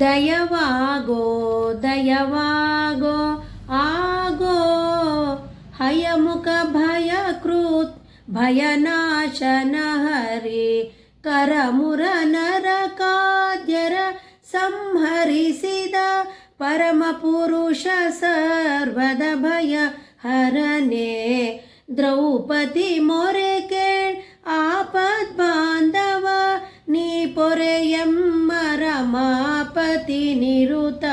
ದಯವಾಗೋ ದಯವಾಗೋ ಆಗೋ ಹಯಮುಖ ಭಯಕೃತ್ ಭಯನಾಶನ ಹರಿ ಕರಮುರ ನರಕಾದ್ಯರ ಸಂಹರಿಸಿದ ಪರಮ ಪುರುಷ ಸರ್ವದ ಭಯ ಹರನೆ ದ್ರೌಪದಿ ಮೊರೆ ಕೇಳ್ ಆಪದ್ ಬಾಂಧವ ಪೊರೆಯಮ್ಮ ರಮಾಪತಿ ನಿರುತ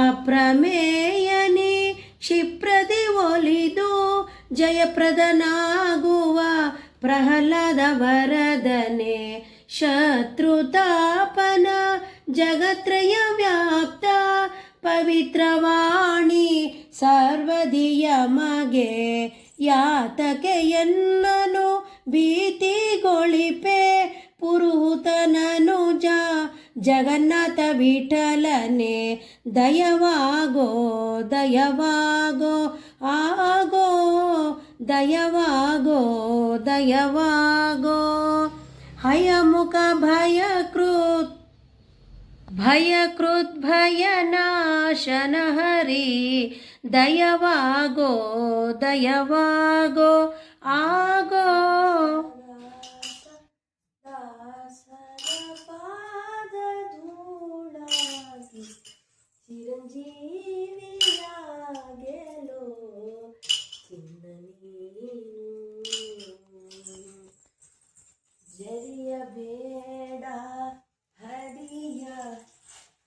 ಅಪ್ರಮೇಯನಿ ಕ್ಷಿಪ್ರದಿ ಒಲಿದು ಜಯಪ್ರದನಾಗುವ ಪ್ರಹ್ಲಾದ ವರದನೆ ಶತ್ರುತಾಪನ ಜಗತ್ರಯ ವ್ಯಾಪ್ತ ಪವಿತ್ರವಾಣಿ ಸರ್ವದಿಯ ಮಗೆ ಯಾತಕೆಯನ್ನನು ಭೀತಿಗೊಳಿಪೆ ಜಗನ್ನಾಥ ವಿಠಲನೆ ದಯವಾಗೋ ದಯವಾಗೋ ಆಗೋ ದಯವಾಗೋ ದಯವಾಗೋ ಹಯಮುಖ ಭಯಕೃತ್ ಭಯಕೃತ್ ಭಯನಾಶನ ಹರಿ ದಯವಾಗೋ ದಯವಾಗೋ ಆಗೋ చిరంజీవియాగెలో చిన్న నీను జరియ బేడ హరియ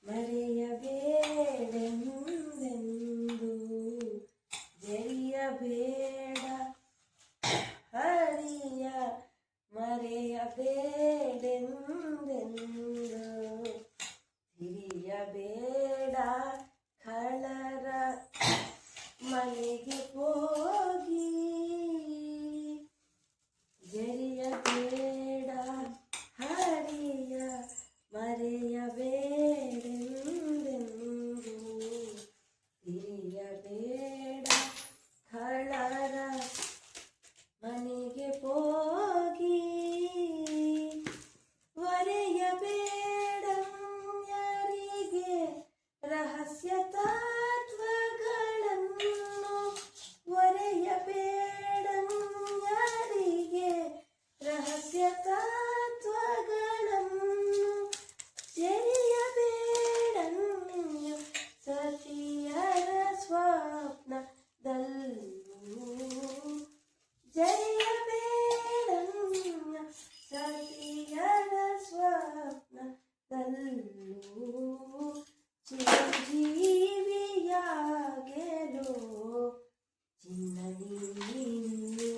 మరియ బేడ ముందెందు జరియ బేడ హరియ మరియ బేడ ముందెందు are ಸ್ವಪ್ನದಲ್ಲೂ ಚಿರಂಜೀವಿಯಾಗೆಲೋ ಚಿನ್ನ ನೀನು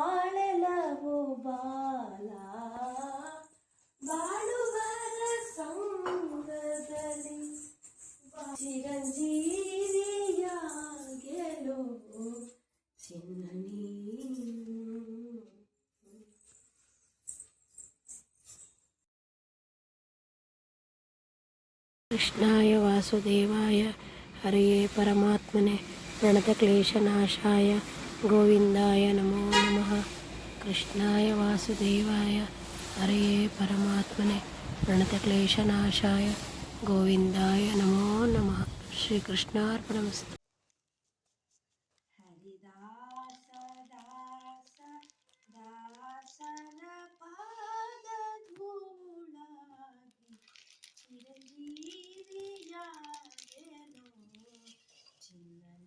ಬಾಳೆಲವು ಬಾಲ. ಬಾಳುವರ ಸಂಗದಲ್ಲಿ ಚಿರಂಜೀವಿಯಾಗೆಲೋ ಚಿನ್ನ ನೀನು. ಕೃಷ್ಣಾಯ ವಾಸುದೇವಾಯ ಹರಿಯೇ ಪರಮಾತ್ಮನೆ ಪ್ರಣತಕ್ಲೇಶನಾಶಾಯ. ಗೋವಿಂದಾಯ गोविन्दाय नमो नमः। कृष्णाय वासुदेवाय। हरये परमात्मने प्रणतक्लेशनाशाय। गोविन्दाय नमो नमः। श्रीकृष्णार्पणमस्तु।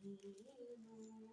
Thank you.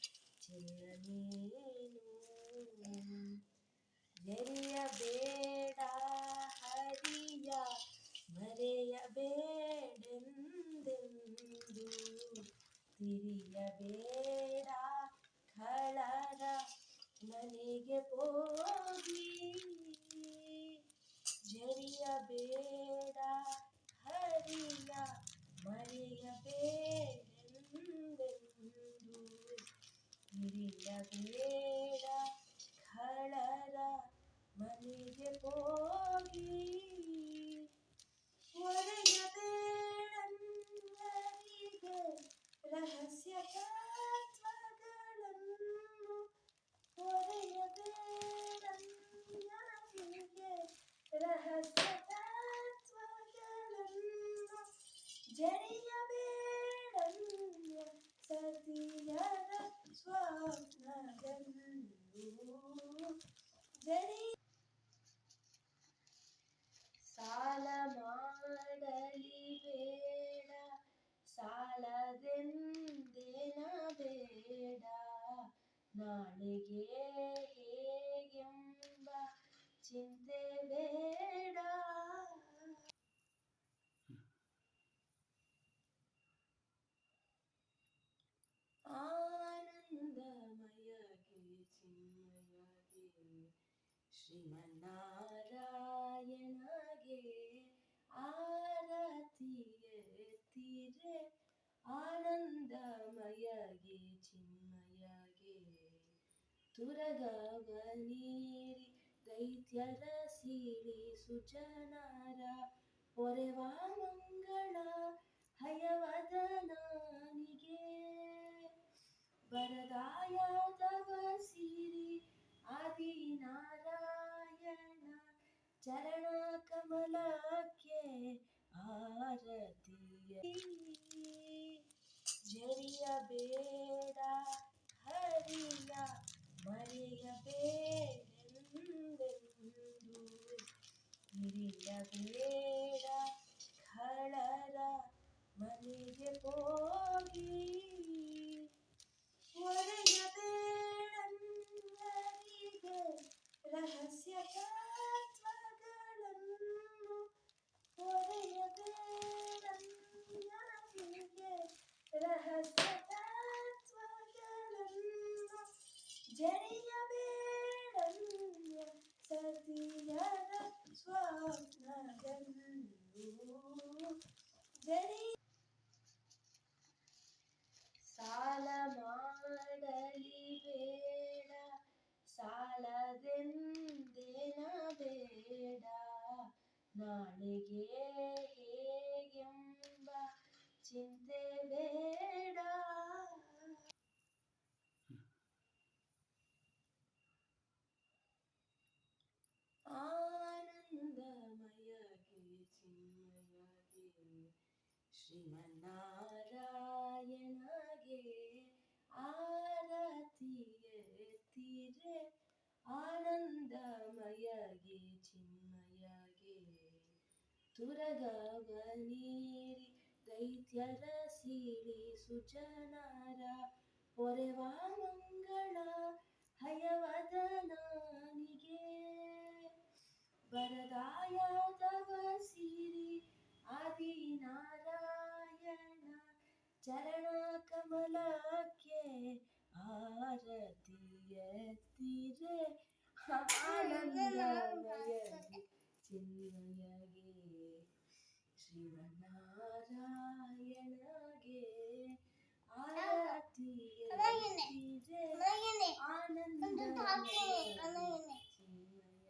ಜರಿಯಬೇಡ ಹರಿಯ ಮರೆಯಬೇಡೆಂದೆಂದು ಹಿರಿಯಬೇಡ ಖಳರ ಮನೆಗೆ ಹೋಗಿ ಸಾಲ ಮಾಡಲಿ ಬೇಡ ಸಾಲದೆಂದೇನ ಬೇಡ ನಾಳೆಗೆ ಹೇಗೆಂಬ ಚಿಂತೆ ಬೇಡ. ಆನಂದಮಯಗೆ ಚಿನ್ಮಯಗೆ ತುರಗವ ನೀರಿ ದೈತ್ಯರ ಸೀಳಿ ಸುಜನರ. ಒರೆವಾ ಮಂಗಳ ಹಯವದನಾನಿಗೆ ಬರದಾಯ ತವ ಜರಿಯಬೇಡ ಹರಿಯ ಮರೆಯಬೇಡೆಂದೆಂದು ಹಿರಿಯಬೇಡ ಖಳರ ಮನೆಗೆ ಹೋಗಿ ಒಡೆಯಬೇಡಂಗರಿಗೆ ರಹಸ್ಯ ಸಾಲದೆಂದೇನ ಬೇಡ ನಾಳೆಗೆ ಹೇಗೆಂಬ ಚಿಂತೆ ಬೇಡ ಆನಂದಮಯಗೆ ಚಿನ್ಮಯಗೆ ಶ್ರೀಮನ್ನಾರಾಯಣಗೆ ಆರತಿಯೆತ್ತಿರೆ ಆನಂದಮಯಗೆ, ಚಿನ್ಮಯಗೆ ತುರಗವ ನೀರಿ ದೈತ್ಯರ ಸೀಳಿ ಸುಜನಾರ. ಪೊರೆವಾ ಮಂಗಳ, ಹಯವದನಾನಿಗೆ. ವರದಾಯ ತವ ಸಿರಿ, ಆದಿನಾರಾಯಣ. ಚರಣ ಕಮಲಕ್ಕೆ ಆರತಿಯತ್ತಿರೆ ಆನಂದಮಯಗೆ ಚಿನ್ಮಯಗೆ ಶ್ರೀಮನ್ನಾರಾಯಣಗೆ ಆರತಿಯತ್ತಿರೆ ಆನಂದಮಯಗೆ ಚಿನ್ಮಯಗೆ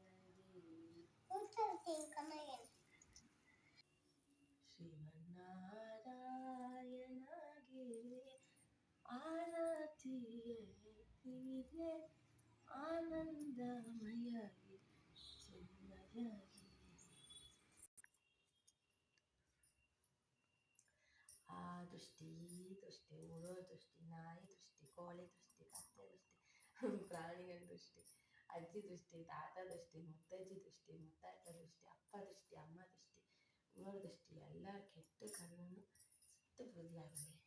ಶ್ರೀಮನ್ನಾರಾಯಣಗೆ ಆರತಿಯೇ ಆನಂದಮಯಗೆ ಚಿನ್ಮಯ ಚಿನ್ಮಯಾಗಿ ಆ ದೃಷ್ಟಿ ಈ ದೃಷ್ಟಿ ಉಳೋ ದೃಷ್ಟಿ, ನಾಯಿ ದೃಷ್ಟಿ, ಕೋಳಿ ದೃಷ್ಟಿ, ಕತ್ತೆ ದೃಷ್ಟಿ, ಪ್ರಾಣಿಗಳ ದೃಷ್ಟಿ, ಅಜ್ಜಿ ದೃಷ್ಟಿ, ತಾತ ದೃಷ್ಟಿ, ಮುತ್ತಜ್ಜಿ ದೃಷ್ಟಿ ಮುತ್ತಾತ ದೃಷ್ಟಿ, ಅಪ್ಪ ದೃಷ್ಟಿ, ಅಮ್ಮ ದೃಷ್ಟಿ ಮೂರು ದೃಷ್ಟಿ ಎಲ್ಲ ಕೆಟ್ಟ ಕಣ್ಣನ್ನು ಸುತ್ತ